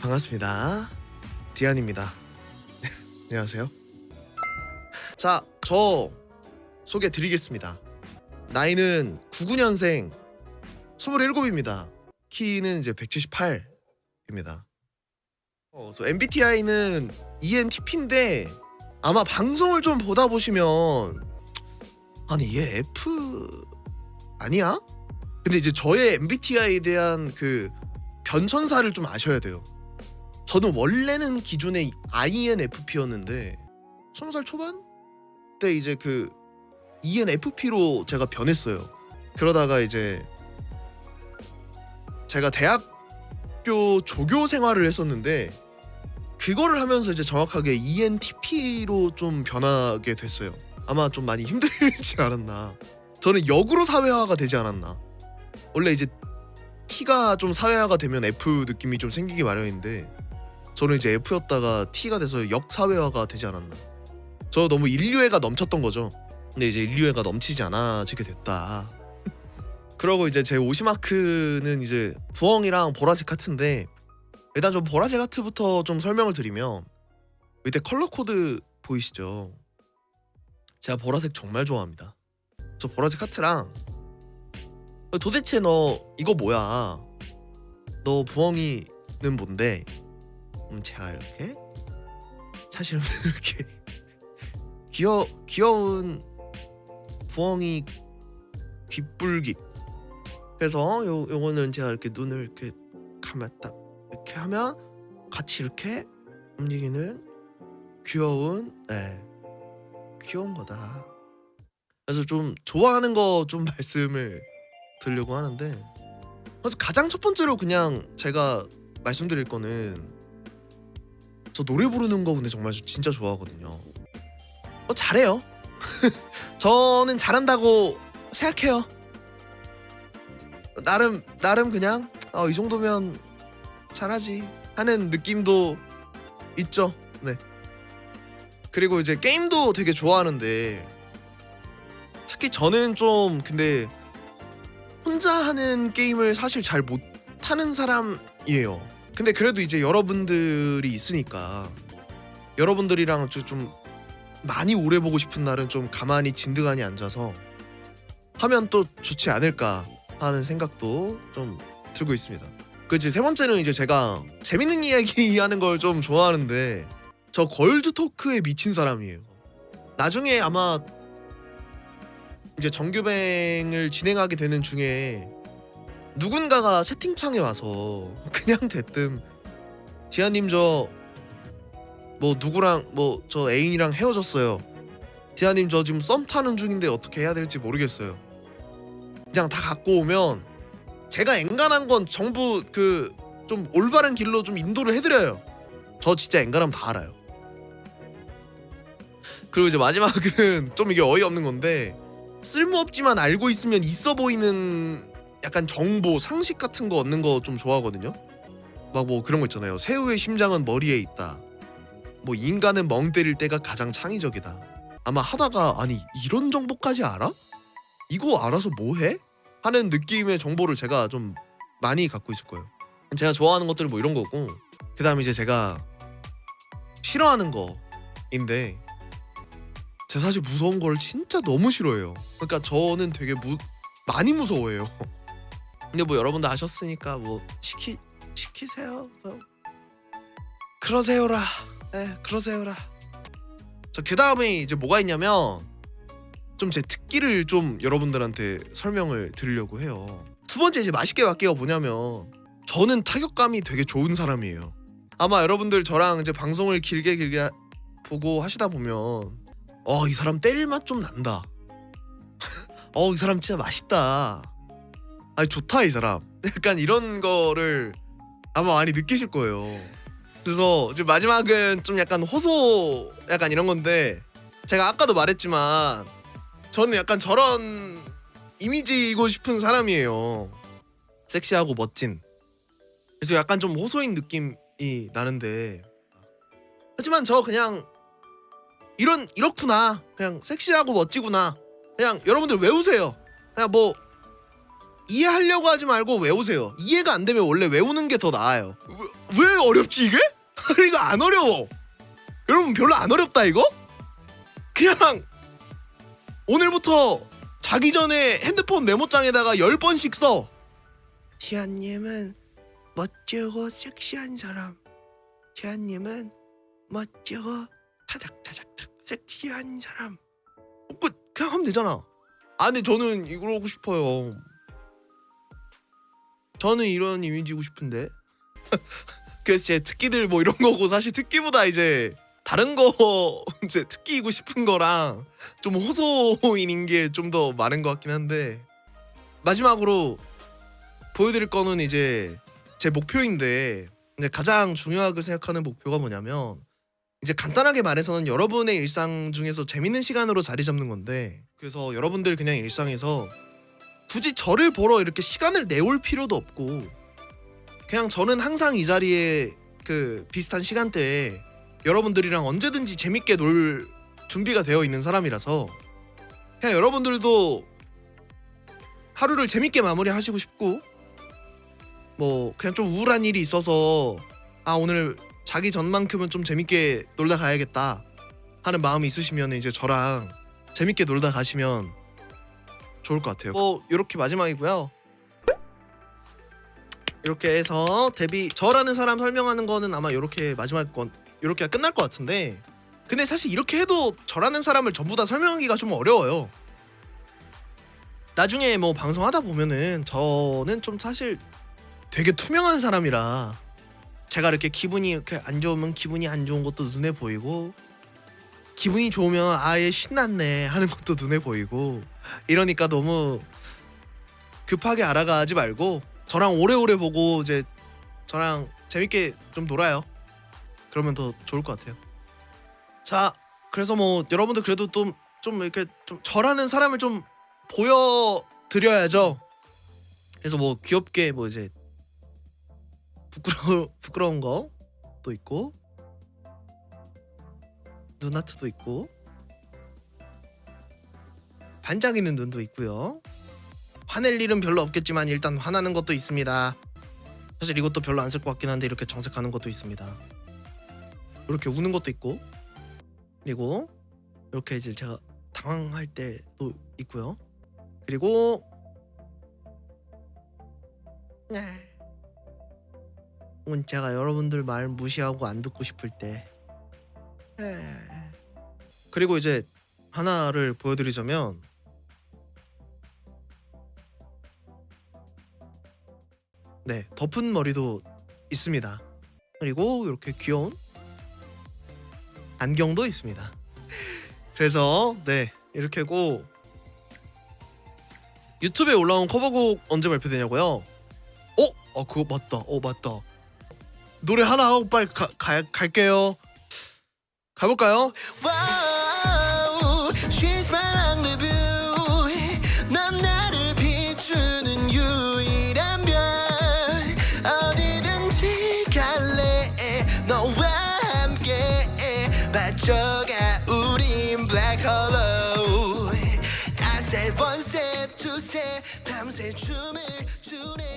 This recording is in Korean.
반갑습니다. 디안입니다. 안녕하세요. 자, 저 소개 드리겠습니다. 나이는 99년생 27입니다. 키는 이제 178입니다. 어, MBTI는 ENTP인데 아마 방송을 좀 보다 보시면 아니 얘 F 아니야? 근데 이제 저의 MBTI에 대한 그 변천사를 좀 아셔야 돼요. 저는 원래는 기존에 INFP였는데 20살 초반 때 이제 그 ENFP로 제가 변했어요. 그러다가 이제 제가 대학교 조교 생활을 했었는데 그거를 하면서 이제 정확하게 ENTP로 좀 변하게 됐어요. 아마 좀 많이 힘들지 않았나. 저는 역으로 사회화가 되지 않았나. 원래 이제 T가 좀 사회화가 되면 F 느낌이 좀 생기기 마련인데 저는 이제 F였다가 T가 돼서 역사회화가 되지 않았나. 저 너무 인류애가 넘쳤던 거죠. 근데 이제 인류애가 넘치지 않아지게 됐다. 그러고 이제 제 오시마크는 이제 부엉이랑 보라색 하트인데 일단 좀 보라색 하트부터 좀 설명을 드리면 밑에 컬러 코드 보이시죠? 제가 보라색 정말 좋아합니다. 저 보라색 하트랑 도대체 너 이거 뭐야? 너 부엉이는 뭔데? 음 제가 이렇게? 사실은 이렇게 귀여 귀여운 부엉이 귓불깃 그래서 요 요거는 제가 이렇게 눈을 이렇게 감았다. 이렇게 하면 같이 이렇게 움직이는 귀여운 네 귀여운 거다. 그래서 좀 좋아하는 거 좀 말씀을 드리려고 하는데 그래서 가장 첫 번째로 그냥 제가 말씀드릴 거는 저 노래 부르는 거 근데 정말 저 진짜 좋아하거든요. 어 잘해요. 저는 잘한다고 생각해요. 나름 나름 그냥 어, 이 정도면 잘하지 하는 느낌도 있죠. 네. 그리고 이제 게임도 되게 좋아하는데 특히 저는 좀 근데 혼자 하는 게임을 사실 잘 못하는 사람이에요. 근데 그래도 이제 여러분들이 있으니까 여러분들이랑 좀- 좀 많이 오래 보고 싶은 날은 좀 가만히 진드가니 앉아서 하면 또 좋지 않을까 하는 생각도 좀 들고 있습니다. 그치 세 번째는 이제 제가 재밌는 이야기 하는 걸 좀 좋아하는데 저 걸드 토크에 미친 사람이에요. 나중에 아마 이제 정규뱅을 진행하게 되는 중에 누군가가 채팅창에 와서 그냥 대뜸 디아님 저 뭐 누구랑 뭐 저 애인이랑 헤어졌어요. 디아님 저 지금 썸 타는 중인데 어떻게 해야 될지 모르겠어요. 그냥 다 갖고 오면 제가 앵간한 건 전부 그 좀 올바른 길로 좀 인도를 해드려요. 저 진짜 앵간하면 다 알아요. 그리고 이제 마지막은 좀 이게 어이없는 건데 쓸모없지만 알고 있으면 있어 보이는 약간 정보 상식 같은 거 얻는 거 좀 좋아하거든요. 막 뭐 그런 거 있잖아요. 새우의 심장은 머리에 있다. 뭐 인간은 멍 때릴 때가 가장 창의적이다. 아마 하다가 아니 이런 정보까지 알아? 이거 알아서 뭐 해? 하는 느낌의 정보를 제가 좀 많이 갖고 있을 거예요. 제가 좋아하는 것들 뭐 이런 거고 그다음에 이제 제가 싫어하는 거인데 제가 사실 무서운 걸 진짜 너무 싫어해요. 그러니까 저는 되게 무, 많이 무서워해요. 근데 뭐 여러분도 아셨으니까 뭐 시키 시키세요. 어. 그러세요라. 네, 그러세요라. 자, 그 다음에 이제 뭐가 있냐면 좀 제 특기를 좀 여러분들한테 설명을 드리려고 해요. 두 번째 이제 맛있게 갈게요 뭐냐면 저는 타격감이 되게 좋은 사람이에요. 아마 여러분들 저랑 이제 방송을 길게 길게 보고 하시다 보면 어 이 사람 때릴 맛 좀 난다. 어 이 사람 진짜 맛있다. 아 좋다 이 사람. 약간 이런 거를 아마 많이 느끼실 거예요. 그래서 이제 마지막은 좀 약간 호소 약간 이런 건데 제가 아까도 말했지만 저는 약간 저런 이미지이고 싶은 사람이에요. 섹시하고 멋진. 그래서 약간 좀 호소인 느낌이 나는데 하지만 저 그냥 이런 이렇구나. 그냥 섹시하고 멋지구나. 그냥 여러분들 외우세요. 그냥 뭐 이해하려고 하지 말고 외우세요. 이해가 안 되면 원래 외우는 게 더 나아요. 왜 어렵지 이게? 이거 안 어려워. 여러분 별로 안 어렵다 이거? 그냥 오늘부터 자기 전에 핸드폰 메모장에다가 10번씩 써. 티안님은 멋지고 섹시한 사람. 티안님은 멋지고 타닥타닥탁 섹시한 사람. 어, 그 그냥 하면 되잖아. 아니 저는 이러고 싶어요. 저는 이런 이미지고 싶은데. 그래서 제 특기들 뭐 이런 거고 사실 특기보다 이제 다른 거 이제 특기이고 싶은 거랑 좀 호소인인 게 좀 더 많은 것 같긴 한데 마지막으로 보여드릴 거는 이제 제 목표인데 이제 가장 중요하게 생각하는 목표가 뭐냐면 이제 간단하게 말해서는 여러분의 일상 중에서 재밌는 시간으로 자리 잡는 건데 그래서 여러분들 그냥 일상에서 굳이 저를 보러 이렇게 시간을 내올 필요도 없고 그냥 저는 항상 이 자리에 그 비슷한 시간대에 여러분들이랑 언제든지 재밌게 놀 준비가 되어 있는 사람이라서 그냥 여러분들도 하루를 재밌게 마무리하시고 싶고 뭐 그냥 좀 우울한 일이 있어서 아 오늘 자기 전만큼은 좀 재밌게 놀다 가야겠다 하는 마음이 있으시면 이제 저랑 재밌게 놀다 가시면 좋을 것 같아요. 뭐 이렇게 마지막이고요. 이렇게 해서 데뷔 저라는 사람 설명하는 거는 아마 이렇게 마지막 건 이렇게 끝날 것 같은데 근데 사실 이렇게 해도 저라는 사람을 전부 다 설명하기가 좀 어려워요. 나중에 뭐 방송하다 보면은 저는 좀 사실 되게 투명한 사람이라 제가 이렇게 기분이 이렇게 안 좋으면 기분이 안 좋은 것도 눈에 보이고 기분이 좋으면 아예 신났네 하는 것도 눈에 보이고 이러니까 너무 급하게 알아가지 말고 저랑 오래오래 보고 이제 저랑 재밌게 좀 놀아요. 그러면 더 좋을 것 같아요. 자, 그래서 뭐 여러분들 그래도 좀 좀 이렇게 좀 저라는 사람을 좀 보여 드려야죠. 그래서 뭐 귀엽게 뭐 이제 부끄러 부끄러운 거도 있고 눈하트도 있고 반짝이는 눈도 있고요. 화낼 일은 별로 없겠지만 일단 화나는 것도 있습니다. 사실 이것도 별로 안 쓸 것 같긴 한데 이렇게 정색하는 것도 있습니다. 이렇게 우는 것도 있고 그리고 이렇게 이제 제가 당황할 때도 있고요. 그리고 네. 혹은 제가 여러분들 말 무시하고 안 듣고 싶을 때 네. 그리고 이제 하나를 보여드리자면 네 덮은 머리도 있습니다. 그리고 이렇게 귀여운 안경도 있습니다. 그래서 네 이렇게고 유튜브에 올라온 커버곡 언제 발표되냐고요? 어? 어 그거 맞다. 어 맞다. 노래 하나 하고 빨리 가, 가, 갈게요. 가볼까요? 와우, she's my rendezvous. 넌 나를 비추는 유일한 별. 어디든지 갈래. 너와 함께 맞춰가 우린 black hollow. 아세 번세 투세 밤새 춤을 추네 다시는 돌아.